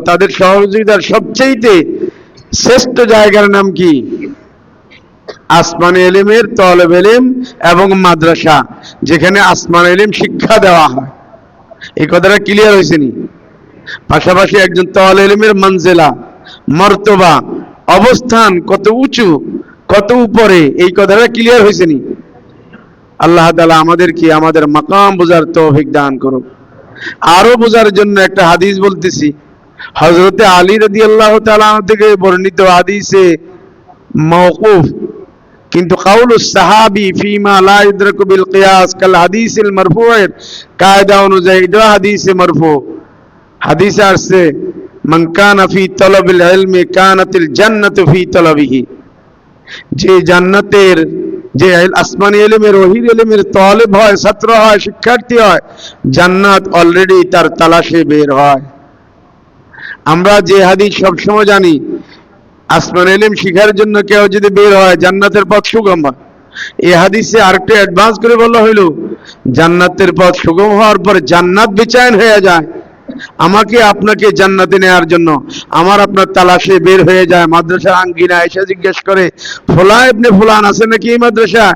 তাদের সহযোগিতার সবচেয়ে শ্রেষ্ঠ জায়গার নাম কি? আসমান এলিমের তলব এলিম এবং মাদ্রাসা, যেখানে আসমান এলিম শিক্ষা দেওয়া হয়। এই কথাটা ক্লিয়ার হয়েছে নি? পাশাপাশি একজন তল এলিমের মঞ্জেলা মর্তবা, অবস্থান কত উঁচু, কত উপরে, এই কথাটা ক্লিয়ার হয়েছে নি? আল্লাহ তালা আমাদেরকে আমাদের মাকাম বোঝার তৌফিক দান করুক। আরও বোঝার জন্য একটা হাদিস বলতেছি হজরতে আলী রদি আল্লাহ তালা থেকে বর্ণিত হাদিসে মওকুফ। কিন্তু কাউল সাহাবি ফিমা লা ইদরাকু বিল কিয়াস কাল হাদিসিল মারফুয়ের কায়দা অনুযায়ী এটা হাদিসে মারফু। হাদিসে আসছে, মান কানা ফি তলবিল ইলমি কানাতিল জান্নাতু ফি তলবিহি। যে জান্নাতের, যে আসমানি এলিমের ওহির এলিমের তলেব হয়, ছাত্র হয়, শিক্ষার্থী হয়, জান্নাত অলরেডি তার তালাশে বের হয়। আমরা যে হাদিস সবসময় জানি, আসমান এলিম শিখার জন্য কেউ যদি বের হয়, জান্নাতের পথ সুগম হয়। এই হাদিসে আরেকটু অ্যাডভান্স করে বলা হইল, জান্নাতের পথ সুগম হওয়ার পর জান্নাত বিচায়ন হয়ে যায়। আমাকে আপনাকে জান্নাতে নেওয়ার জন্য, আমার আপনার তালাশে বের হয়ে যায়। মাদ্রাসা আঙ্গিনা এসে জিজ্ঞেস করে, ফোলা এমনি ফুলান আছে নাকি মাদ্রাসা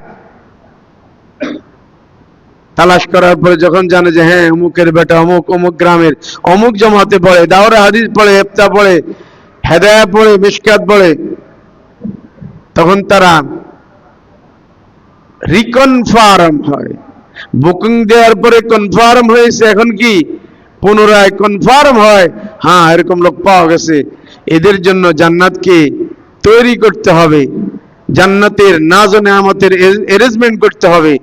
তালাশ করার পরে যখন জানে যে হ্যাঁ অমুকের বেটা, অমুক অমুক গ্রামের, অমুক জমাতে পড়ে, দাওরা হাদিস পড়ে হেপ্তা পড়ে, হেদায়া পড়ে, মিসকাত পড়ে, তখন তারা রিকনফার্ম হয়। বুকিং দেওয়ার পরে কনফার্ম হয়েছে, এখন কি? পুনরায় কনফার্ম হয়। হ্যাঁ এরকম লোক পাওয়া গেছে। এদের জন্য জান্নাতকে তৈরি করতে হবে। জান্নাতের নাজ নেয়ামতের অ্যারেঞ্জমেন্ট করতে হবে।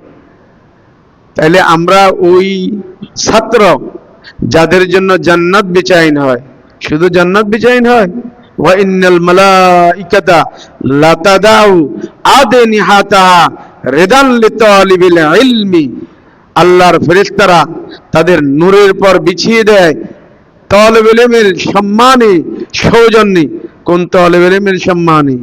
তাহলে আমরা ওই ছাত্র যাদের জন্য জান্নাত বেচাইন হয়, শুধু জান্নাত বেচাইন হয়? ওয়াইনাল মালাইকাতা লাতাদাউ আদেনিহাতাহা রেদান লিতালিবিল ইলমি। আল্লাহর ফেরেশতারা তাদের নূরের পর বিছিয়ে দেয়। তলবেল এলেমের সম্মানে, সৌজন্যে। কোন তলবেল এলেমের সম্মানে?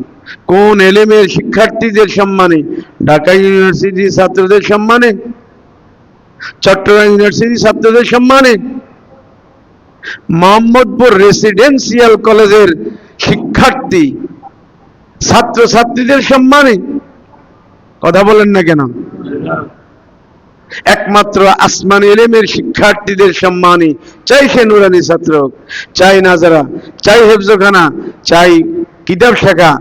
কোন এলেমের শিক্ষার্থীদের সম্মানে? ঢাকা ইউনিভার্সিটির ছাত্রদের সম্মানে? চট্টগ্রাম ইউনিভার্সিটি ছাত্রদের সম্মানে মোহাম্মদপুর রেসিডেন্সিয়াল কলেজের শিক্ষার্থী ছাত্র ছাত্রীদের সম্মানে কথা বলেন না কেন? একমাত্র আসমান এলেমের শিক্ষার্থীদের সম্মানে। চাই সে নুরানি ছাত্র, চাই নাজারা, চাই হেফজখানা, চাই কিতাব শাখা,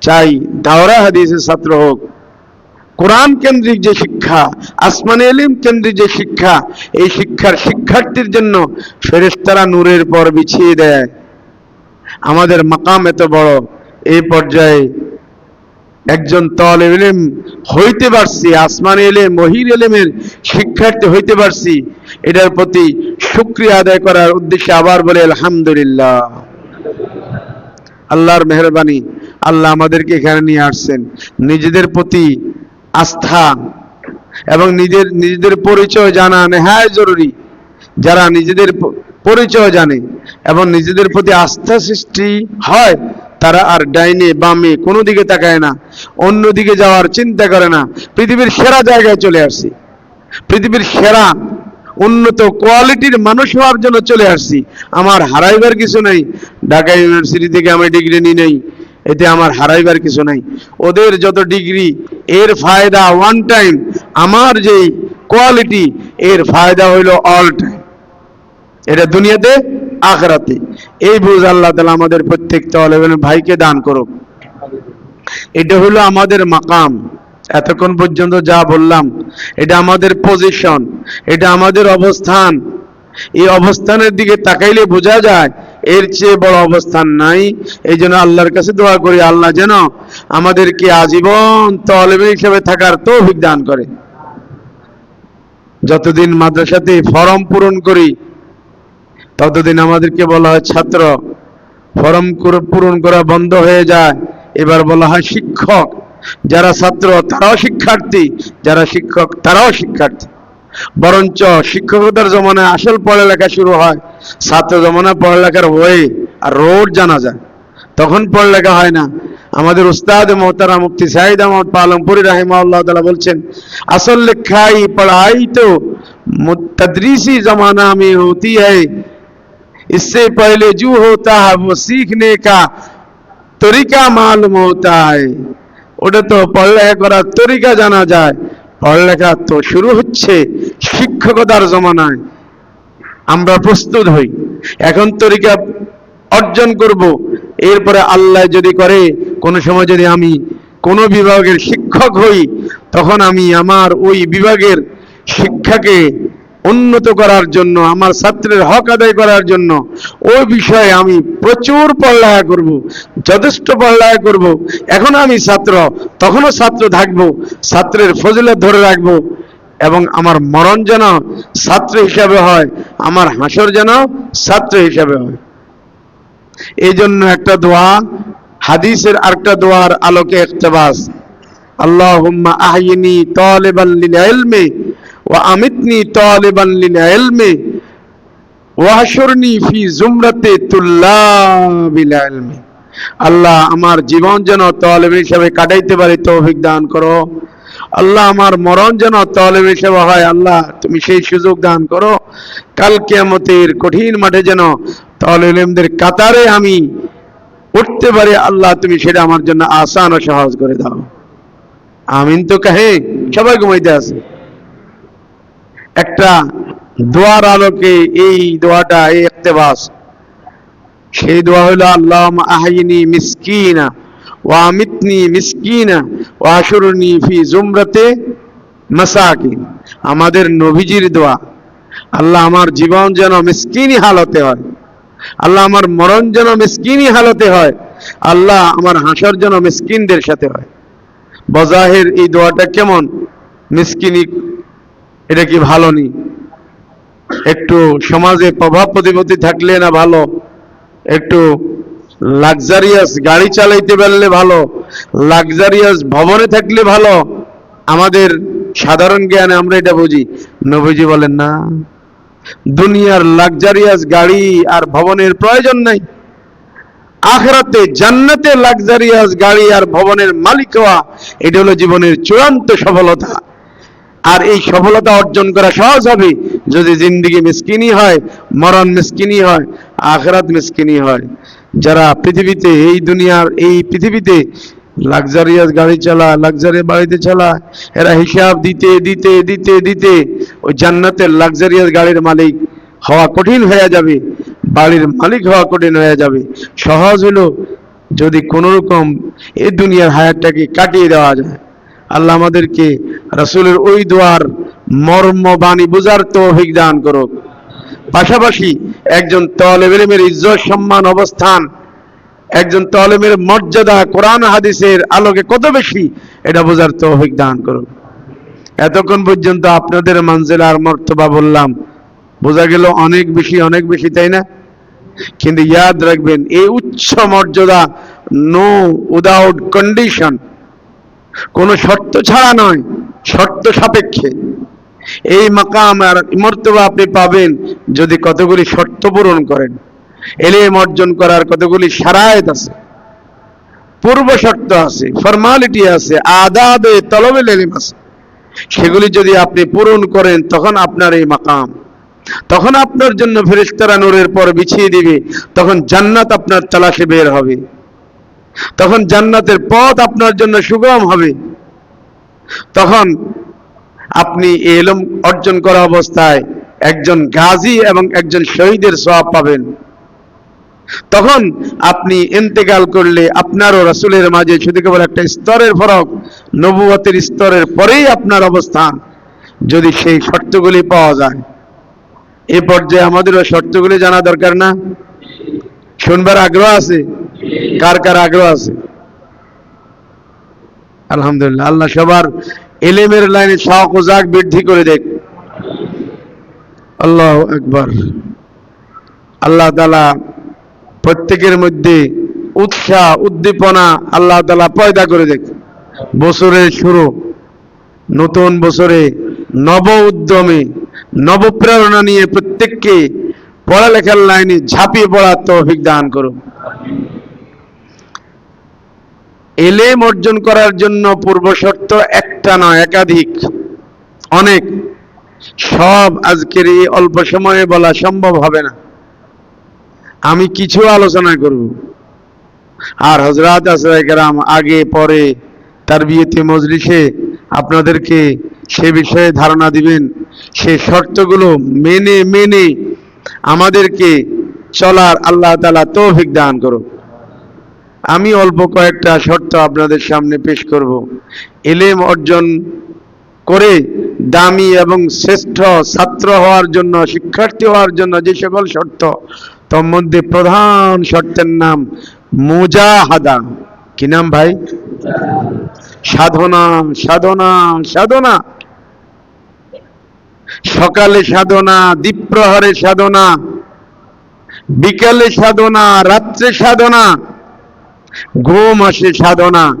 চাই দাওরা হাদিসের ছাত্র হোক। কোরআন কেন্দ্রিক যে শিক্ষা, আসমানি এলিম কেন্দ্রিক যে শিক্ষা, এই শিক্ষার শিক্ষার্থীর জন্য ফেরেশতারা নূরের পর বিছিয়ে দেয়। আমাদের মাকাম এত বড় এই পর্যায়ে একজন তল এলেম হইতে পারছি, আসমানি এলেম মহির এলেমের শিক্ষার্থী হইতে পারছি, এটার প্রতি শুক্রিয়া আদায় করার উদ্দেশ্যে আবার বলে, আলহামদুলিল্লাহ। আল্লাহর মেহরবানি, আল্লাহ আমাদেরকে এখানে নিয়ে আসছেন। নিজেদের প্রতি আস্থা এবং নিজের, নিজেদের পরিচয় জানা নেহায় জরুরি। যারা নিজেদের পরিচয় জানে এবং নিজেদের প্রতি আস্থা সৃষ্টি হয়, তারা আর ডাইনে বামে কোনো দিকে তাকায় না অন্য দিকে যাওয়ার চিন্তা করে না। পৃথিবীর সেরা জায়গায় চলে আসছি। পৃথিবীর সেরা, উন্নত কোয়ালিটির মানুষ হওয়ার জন্য চলে আসছি। আমার হারাইবার কিছু নাই। ঢাকা ইউনিভার্সিটি থেকে আমি ডিগ্রি নিই নাই। এতে আমার হারাইবার কিছু নাই। ওদের যত ডিগ্রি, এর ফায়দা ওয়ান টাইম আমার যেই কোয়ালিটি এর ফায়দা হইল অল টাইম এটা দুনিয়াতে, আখরাতে। এই বুঝ আল্লাহ তালা আমাদের প্রত্যেক তলেবেন ভাইকে দান করুক। এটা হলো আমাদের মাকাম। এতক্ষণ পর্যন্ত যা বললাম, এটা আমাদের পজিশন এটা আমাদের অবস্থান। এই অবস্থানের দিকে তাকাইলে বোঝা যায় এর চেয়ে বড় অবস্থান নাই। এই জন্য আল্লাহর কাছে দোয়া করি, আল্লাহ যেন আমাদেরকে আজীবন তলেবে হিসেবে থাকার তৌফিক দান করে। যতদিন মাদ্রাসাতে ফরম পূরণ করি, ততদিন আমাদেরকে বলা হয়, ছাত্র, ফরম পূরণ করা বন্ধ হয়ে যায়। এবার বলা হয়, শিক্ষক। যারা ছাত্র, তারাও শিক্ষার্থী। যারা শিক্ষক, তারাও শিক্ষার্থী। বরঞ্চ শিক্ষকতার জমানায় আসল পড়ালেখা শুরু হয় ছাত্র জমানায় পড়ালেখার হয়ে আর রোড জানা যায়। তখন পড়ালেখা হয় না। আমাদের উস্তাদ মোহতারা মুফতি সাহিদ আহমদ পালমপুরি রাহিমাল্লাহ তালা বলছেন, আসল লেখাই পড়াই তো তদ্রিসি জমানা আমি হতি হ্যায়। ইসে পহলে জু হতা है वो सीखने তরিকা মালুম হতা হয় ওটা তো পড়ালেখা করার তরিকা জানা যায়। পড়ালেখা তো শুরু হচ্ছে শিক্ষকতার জমানায়। আমরা প্রস্তুত হই। এখন তরিকা অর্জন করব। এরপরে আল্লাহ যদি করে, কোনো সময় যদি আমি কোনো বিভাগের শিক্ষক হই, তখন আমি আমার ওই বিভাগের শিক্ষাকে উন্নত করার জন্য, আমার ছাত্রের হক আদায় করার জন্য ওই বিষয়ে আমি প্রচুর পড়ালেখা করব, যথেষ্ট পড়ালেখা করব। এখন আমি ছাত্র, তখনও ছাত্র থাকব, ছাত্রের ফজিলত ধরে রাখব এবং আমার মরণ যেন ছাত্র হিসাবে হয়, আমার হাসর যেন ছাত্র হিসাবে হয়। এই জন্য একটা দোয়া, হাদিসের আরেকটা দোয়ার আলোকে ইকতেবাস আল্লাহুম্মা আহিনি তালিবান লিল ইলমি ওয়া আমিতনি তালিবান লিল ইলমি ওয়াহশুরনি ফি জুমরাতে তুল্লাবিল ইলমি। আল্লাহ আমার জীবন যেন তালেব হিসাবে কাটাইতে পারি, তৌফিক দান করো। আল্লাহ আমার মরণ যেন তালেব হিসাবে হয়, আল্লাহ তুমি সেই সুযোগ দান করো। কাল কিয়ামতের কঠিন মাঠে যেন তালেব ইলমদের কাতারে আমি উঠতে পারি, আল্লাহ তুমি সেটা আমার জন্য আসান ও সহজ করে দাও। আমিন তো কাহে, সবাই ঘুমাইতে আছে একটা দোয়ার আলোকে এই দোয়াটা, এই ইক্তেবাস। সেই দোয়া হলো আল্লাহ আহিনি মিসকিনা ওয়া আমিতনি মিসকিনা ওয়া আশুরনি ফি জুমরাতে মাসাকিন। আমাদের নবীজির দোয়া, আল্লাহ আমার জীবন যেন মিসকিনি হালতে হয়। আল্লাহ আমার মরণ যেন মিসকিনি হালতে হয়। আল্লাহ আমার হাসর যেন মিসকিনদের সাথে হয়। বজাহের এই দোয়াটা কেমন? মিসকিনি এটা কি ভালো নি? একটু সমাজে প্রভাব প্রতিপত্তি থাকলে না ভালো? একটু লাক্সারিয়াস গাড়ি চালাইতে পারলে ভালো? লাক্সারিয়াস ভবনে থাকলে ভালো? আমাদের সাধারণ জ্ঞানে আমরা এটা বুঝি। নবীজি বলেন, না। দুনিয়ার লাক্সারিয়াস গাড়ি আর ভবনের প্রয়োজন নাই। আখরাতে জান্নাতে লাক্সারিয়াস গাড়ি আর ভবনের মালিক হওয়া, এটা হলো জীবনের চূড়ান্ত সফলতা। আর এই সফলতা অর্জন করা সহজ হবে যদি জিন্দিগি মিসকিনি হয়, মরণ মিসকিনি হয়, আখরাত মিসকিনি হয়। যারা পৃথিবীতে, এই দুনিয়ার এই পৃথিবীতে লাক্সারিয়াস গাড়ি চালা লাক্সারি বাড়িতে চালা, এরা হিসাব দিতে দিতে দিতে দিতে ওই জান্নাতের লাক্সারিয়াস গাড়ির মালিক হওয়া কঠিন হয়ে যাবে, বাড়ির মালিক হওয়া কঠিন হয়ে যাবে। সহজ হলো যদি কোনো রকম এই দুনিয়ার হায়ারটাকে কাটিয়ে দেওয়া যায়। আল্লাহ আমাদেরকে রাসূলের ওই দোয়ার মর্ম বাণী বুঝার তৌফিক দান করুক। পাশাপাশি একজন তলেব ইলমের ইজ্জত, সম্মান, অবস্থান, একজন তলেমের মর্যাদা কোরআন হাদিসের আলোকে কত বেশি, এটা বোঝার তৌফিক দান করুক। এতক্ষণ পর্যন্ত আপনাদের মানজিল আর মর্তবা বললাম, বোঝা গেল অনেক বেশি অনেক বেশি, তাই না? কিন্তু ইয়াদ রাখবেন, এই উচ্চ মর্যাদা নো উইদাউট কন্ডিশন কোনো শর্ত ছাড়া নয়, শর্ত সাপেক্ষে। এই মাকাম আর মর্তবা আপনি পাবেন যদি কতগুলি শর্ত পূরণ করেন। এলেম অর্জন করার কতগুলি সারায়ত আছে। পূর্ব শর্ত আছে, ফরমালিটি আছে, আদাবে, তলবে এলিম আছে। সেগুলি যদি আপনি পূরণ করেন, তখন আপনার এই মাকাম। তখন আপনার জন্য ফেরেশতারা নূরের পর বিছিয়ে দিবে, তখন জান্নাত আপনার তালাশে বের হবে। তখন জান্নাতের পথ আপনার জন্য সুগম হবে। তখন আপনি এলম অর্জন করা অবস্থায় একজন গাজী এবং একজন শহীদের সওয়াব পাবেন। তখন আপনি ইন্তেকাল করলে আপনারও রাসূলের মাঝে শুধু কেবল একটা স্তরের ফরক নবুয়তের স্তরের পরেই আপনার অবস্থান, যদি সেই শর্তগুলি পাওয়া যায়। এ পর্যায়ে আমাদেরও শর্তগুলি জানা দরকার না। শুনবার আগ্রহ আছে? কার কার আগ্রহ আছে? আলহামদুলিল্লাহ, আল্লাহ সবার এলেমের লাইনে শখ ও জাগ বৃদ্ধি করে দেখ। আল্লাহ একবার আল্লাহ তালা প্রত্যেকের মধ্যে উৎসাহ, উদ্দীপনা আল্লাহ তালা পয়দা করে দেখ। বছরের শুরু, নতুন বছরে নব উদ্যমে নবপ্রেরণা নিয়ে প্রত্যেককে পড়ালেখার লাইনে ঝাঁপিয়ে পড়ার তৌফিক দান করুন। এলেম অর্জন করার জন্য পূর্ব শর্ত একটা নয়, একাধিক। অনেক। সব আজকের এই অল্প সময়ে বলা সম্ভব হবে না। আমি কিছু আলোচনা করব। আর হজরত আসরাইকারাম আগে পরে তার বিয়েতে মজলিসে আপনাদেরকে সে বিষয়ে ধারণা দিবেন। সে শর্তগুলো মেনে মেনে আমাদেরকে চলার আল্লাহ তালা তৌফিক দান করুক। আমি অল্প কয়েকটা শর্ত আপনাদের সামনে পেশ করব। এলেম অর্জন করে দামি এবং শ্রেষ্ঠ ছাত্র হওয়ার জন্য, শিক্ষার্থী হওয়ার জন্য যে সকল শর্ত, তার মধ্যে প্রধান শর্তের নাম মুজাহাদা। কি নাম ভাই? সাধনা সাধনা সাধনা। সকালে সাধনা, দ্বীপ্রহরে সাধনা। বিকালে সাধনা, রাত্রে সাধনা। ঘুম আসে সাধনা।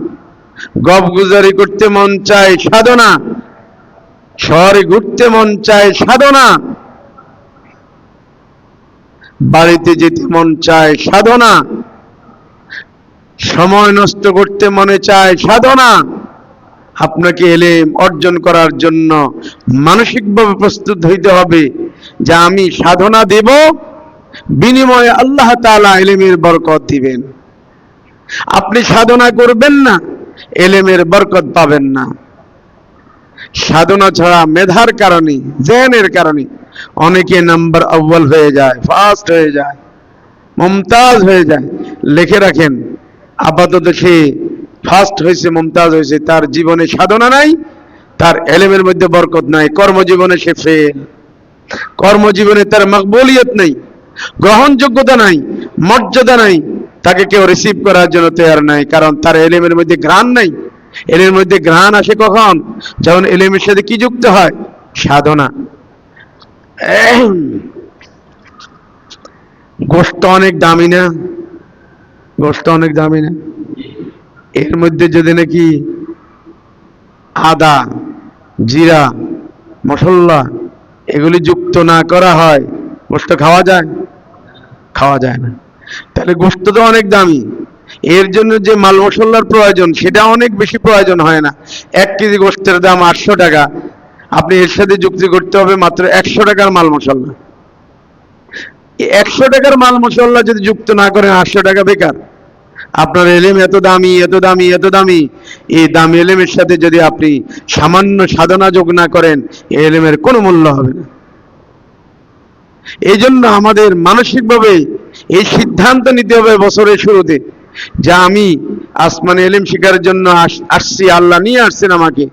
গপগুজারি করতে মন চায় সাধনা। শহরে ঘুরতে মন চায় সাধনা। বাড়িতে যেতে মন চায় সাধনা। সময় নষ্ট করতে মনে চায় সাধনা। আপনাকে এলেম অর্জন করার জন্য মানসিকভাবে প্রস্তুত হইতে হবে যে আমি সাধনা দেব। বিনিময়ে আল্লাহ তাআলা এলেমের বরকত দিবেন। আপনি সাধনা করবেন না, এলেমের বরকত পাবেন না। সাধনা ছাড়া মেধার কারণে জেনের কারণে অনেকে নাম্বার আব্বাল হয়ে যায় ফার্স্ট হয়ে যায়, মমতাজ হয়ে যায়। লিখে রাখেন, আপাতত সে ফার্স্ট হয়েছে, মমতাজ হয়েছে, তার জীবনে সাধনা নাই, তার এলেমের মধ্যে বরকত নাই, কর্মজীবনে সে ফেল কর্মজীবনে তার মকবুলিয়ত নেই, গ্রহণযোগ্যতা নাই, মর্যাদা নাই তাকে কেউ রিসিভ করার জন্য তৈরি নাই, কারণ তার এলেমের মধ্যে ঘ্রাণ নাই। এলেমের মধ্যে ঘ্রাণ আসে কখন? যখন এলেমের সাথে কি যুক্ত হয়? সাধনা। গোষ্ঠ অনেক দামি না? গোষ্ঠ অনেক দামি না? এর মধ্যে যদি নাকি আদা, জিরা, মশলা এগুলি যুক্ত না করা হয় গোষ্ঠ খাওয়া যায়? খাওয়া যায় না। তাহলে গোষ্ঠ তো অনেক দামি। এর জন্য যে মাল মশলার প্রয়োজন, সেটা অনেক বেশি প্রয়োজন হয় না। এক কেজি গোষ্ঠের দাম আটশো টাকা। আপনি এর সাথে যুক্তি করতে হবে মাত্র একশো টাকার মাল মশলা। একশো টাকার মাল মশলা যদি যুক্ত না করেন, আটশো টাকা বেকার। আপনার এলেম এত দামি এত দামি এত দামি। এই দামি এলেমের সাথে যদি আপনি সামান্য সাধনা যোগ না করেন এলেমের কোনো মূল্য হবে না। এই জন্য আমাদের মানসিকভাবে এই সিদ্ধান্ত নিতে হবে বছরের শুরুতে যে আমি আসমানে এলেম শিকার জন্য আস- আসছি, আল্লাহ নিয়ে আসছেন আমাকে।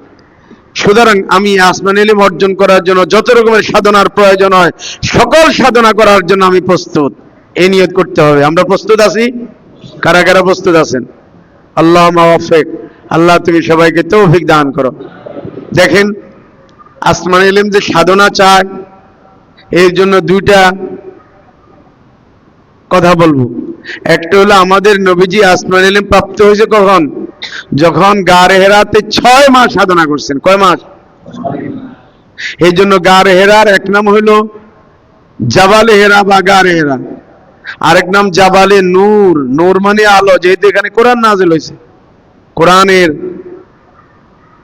সুতরাং আমি আসমান এলিম অর্জন করার জন্য যত রকমের সাধনার প্রয়োজন হয়, সকল সাধনা করার জন্য আমি প্রস্তুত। এই নিয়ত করতে হবে। আমরা প্রস্তুত আছি? কারা কারা প্রস্তুত আছেন? আল্লাহ মাওয়াফেক আল্লাহ তুমি সবাইকে তৌফিক দান করো। দেখেন, আসমান এলিম যে সাধনা চায়, এর জন্য দুইটা কথা বলব। একটা হলো আমাদের নবীজি আসমান এলিম প্রাপ্ত হয়েছে কখন? যখন গারে হেরাতে ছয় মাস সাধনা করছেন। কয় মাস? এই জন্য গারে হেরার এক নাম হইল জাবালে হেরা বা গারে হেরা। আরেক নাম জাবালে নূর। নূর মানে আলো, যেহেতু এখানে কোরআন নাজিল হয়েছে। কোরআনের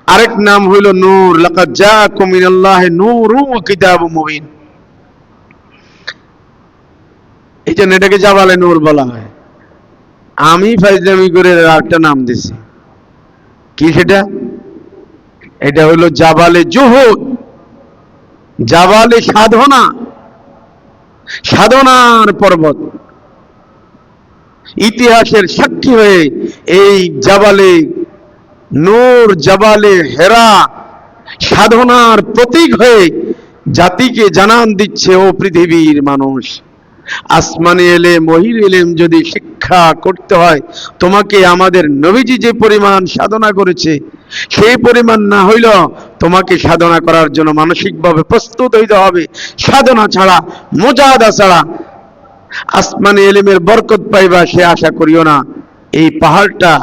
আরেক নাম হইল নূর। লাকাদ জাআকুম মিনাল্লাহি নূরুন ওয়া কিতাবুম মুবিন। এই এটাকে জাবালে নূর বলা হয়। আমি ফাইজলামি করে এর আরেকটা নাম দিছি। কি সেটা? এটা হলো জাবালে জুহুদ। জাবালে সাধনা। সাধনার পর্বত। ইতিহাসের সাক্ষী হয়ে এই জাবালে নূর, জাবালে হেরা সাধনার প্রতীক হয়ে জাতিকে জানান দিচ্ছে ও পৃথিবীর মানুষ। আসমানে এলে, মহির এলেম যদি শিক্ষা করতে হয়, তোমাকে আমাদের নবীজি যে পরিমাণ সাধনা করেছে, সেই পরিমাণ না হইল তোমাকে সাধনা করার জন্য মানসিকভাবে প্রস্তুত হইতে হবে। সাধনা ছাড়া মোজাদা ছাড়া আসমানে এলেমের বরকত পাইবা সে আশা করিও না। এই পাহাড়টা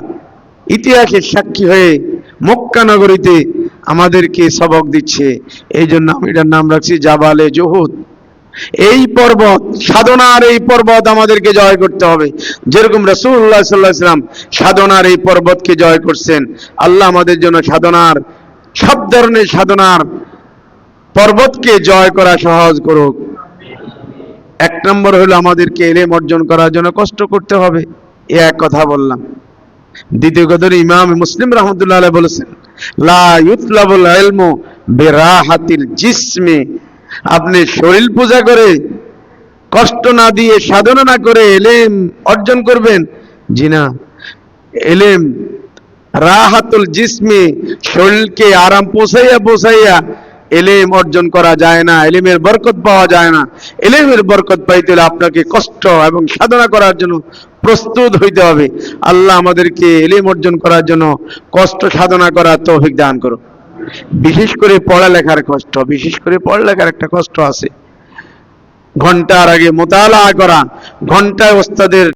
ইতিহাসের সাক্ষী হয়ে মক্কা নগরীতে আমাদেরকে সবক দিচ্ছে। এই জন্য আমি এটার নাম রাখছি জাবালে জহুদ। এই পর্বত, সাধনার এই পর্বত আমাদেরকে জয় করতে হবে। যেরকম রসুল্লাহ সাল্লাহ সাল্লাম সাধনার এই পর্বতকে জয় করছেন, আল্লাহ আমাদের জন্য সাধনার, সব ধরনের সাধনার পর্বতকে জয় করা সহজ করুক। এক নম্বর হলো আমাদেরকে এলেম অর্জন করার জন্য কষ্ট করতে হবে, এ এক কথা বললাম। দ্বিতীয় কথা ইমাম মুসলিম রহমতুল্লাহ বলেছেন, লা ইউতলাবুল ইলমু বিরাহাতিল জিসমি আপনি শরীর পূজা করে কষ্ট না দিয়ে সাধনা না করে এলেম অর্জন করবেন? জি না। এলেম রাহাতুল জিসমি শরীরকে আরাম পোষাইয়া পোষাইয়া এলেম অর্জন করা যায় না, এলেমের বরকত পাওয়া যায় না। এলেমের বরকত পাইতে হলে আপনাকে কষ্ট এবং সাধনা করার জন্য প্রস্তুত হইতে হবে। আল্লাহ আমাদেরকে এলেম অর্জন করার জন্য কষ্ট সাধনা করার তৌফিক দান করো বিশেষ করে পড়ালেখার কষ্ট, বিশেষ করে পড়ালেখার একটা কষ্ট আছে। ঘণ্টার আগে মোতালা করা, ঘন্টায় ওস্তাদের